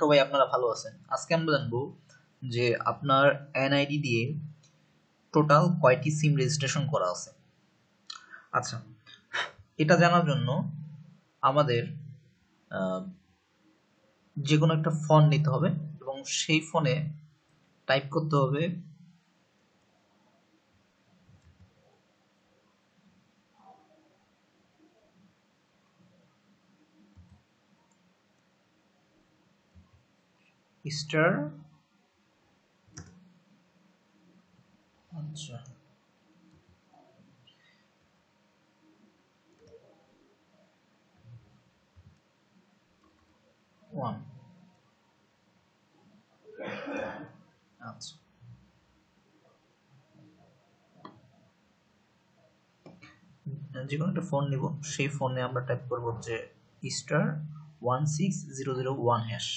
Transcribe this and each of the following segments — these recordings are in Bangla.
সবাই আপনারা ভালো আছেন। আজকে আমরা জানব যে আপনার এনআইডি দিয়ে টোটাল কয়টি সিম রেজিস্ট্রেশন করা আছে। আচ্ছা এটা জানার জন্য আমাদের যে কোনো একটা ফোন নিতে হবে এবং সেই ফোনে টাইপ করতে হবে স্টার আচ্ছা। আচ্ছা। যে কোনো একটা ফোন নিব, সেই ফোনে আমরা টাইপ করব হচ্ছে star one six zero zero one hash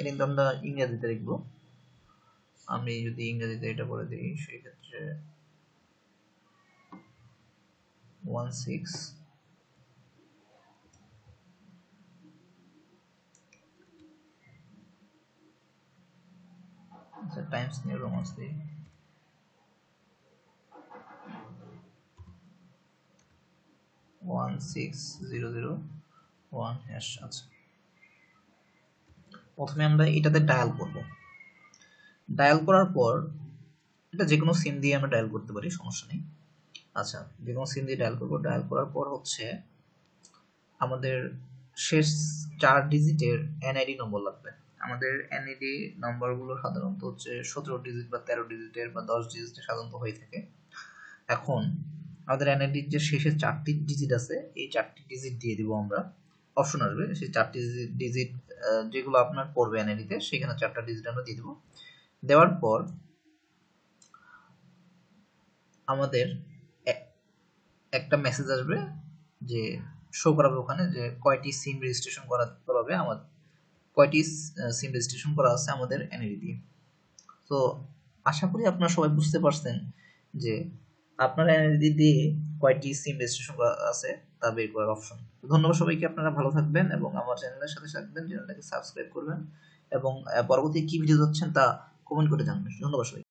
এটা কিন্তু আমরা ইংরেজিতে লিখব। আমি যদি ইংরেজিতে এটা বলে দিই সেই ক্ষেত্রে one six times new romance দিই one six zero zero one hash আচ্ছা প্রথমে আমরা এটাতে ডায়াল করব। ডায়াল করার পর এটা যে কোনো সিম দিয়ে আমরা ডায়াল করতে পারি, সমস্যা নেই। আচ্ছা যে কোনো সিম দিয়ে ডায়াল করব। ডায়াল করার পর হচ্ছে আমাদের শেষ চার ডিজিটের এনআইডি নম্বর লাগবে। আমাদের এনআইডি নম্বরগুলো সাধারণত হচ্ছে সতেরো ডিজিট বা তেরো ডিজিটের বা দশ ডিজিটের সাধারণত হয়ে থাকে। এখন আমাদের এনআইডির যে শেষের চারটি ডিজিট আছে, এই চারটি ডিজিট দিয়ে দিব আমরা। অপশন আসবে, সেই চারটি ডিজিট যেগুলো আপনার পড়বে এনআইডিতে সেখানে চারটা ডিজিট আমরা দিয়ে দেবো। দেওয়ার পর আমাদের একটা মেসেজ আসবে যে শো করাবে ওখানে যে, কয়টি সিম রেজিস্ট্রেশন করা করাবে আমার, কয়টি সিম রেজিস্ট্রেশন করা আছে আমাদের এনআইডি দিয়ে তো আশা করি আপনারা সবাই বুঝতে পারছেন যে আপনার এনার্জি দিয়ে কয়টি সিম রেজিস্ট্রেশন আছে, তা বের করার অপশন ধন্যবাদ সবাইকে, আপনারা ভালো থাকবেন এবং আমার চ্যানেলের সাথে থাকবেন, চ্যানেলটাকে সাবস্ক্রাইব করবেন এবং পরবর্তী কি ভিডিও হচ্ছেন তা কমেন্ট করে জানবেন। ধন্যবাদ সবাই